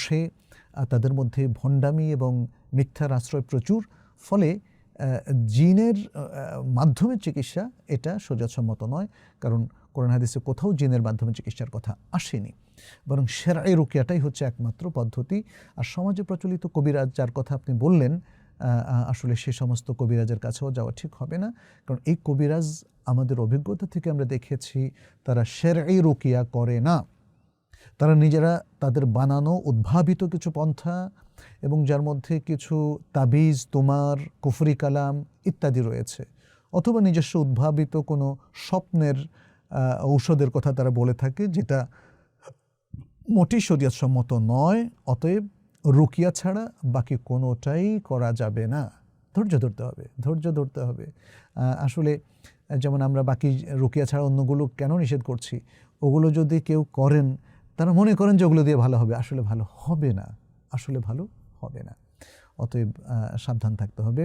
বসে তাদের মধ্যে ভণ্ডামি এবং মিথ্যার আশ্রয় প্রচুর, ফলে জিনের মাধ্যমে চিকিৎসা এটা সোজাসম্মত নয়, কারণ কোরআন হাদিসে কোথাও জিনের মাধ্যমে চিকিৎসার কথা আসেনি। বরং সেরাই রুকিয়াটাই হচ্ছে একমাত্র পদ্ধতি। আর সমাজে প্রচলিত কবিরাজ যার কথা আপনি বললেন আসলে সে সমস্ত কবিরাজের কাছেও যাওয়া ঠিক হবে না, কারণ এই কবিরাজ আমাদের অভিজ্ঞতা থেকে আমরা দেখেছি, তারা সেরাই রুকিয়া করে না। তারা নিজেরা তাদের বানানো, উদ্ভাবিত কিছু পন্থা এবং যার মধ্যে কিছু তাবিজ, তোমার, কুফরি কালাম ইত্যাদি রয়েছে। অথবা নিজস্ব উদ্ভাবিত কোনো স্বপ্নের ঔষধের কথা তারা বলে থাকে, যেটা মোটি শরীয়তসম্মত নয়, অতএব রুকিয়া ছাড়া বাকি কোনোটাই করা যাবে না। ধৈর্য ধরতে হবে, ধৈর্য ধরতে হবে। আসলে, যেমন আমরা বাকি রুকিয়া ছাড়া অন্যগুলো কেন নিষেধ করছি? ওগুলো যদি কেউ করেন তারা মনে করেন যে ওগুলো দিয়ে ভালো হবে, আসলে ভালো হবে না, আসলে ভালো হবে না। অতএব সাবধান থাকতে হবে।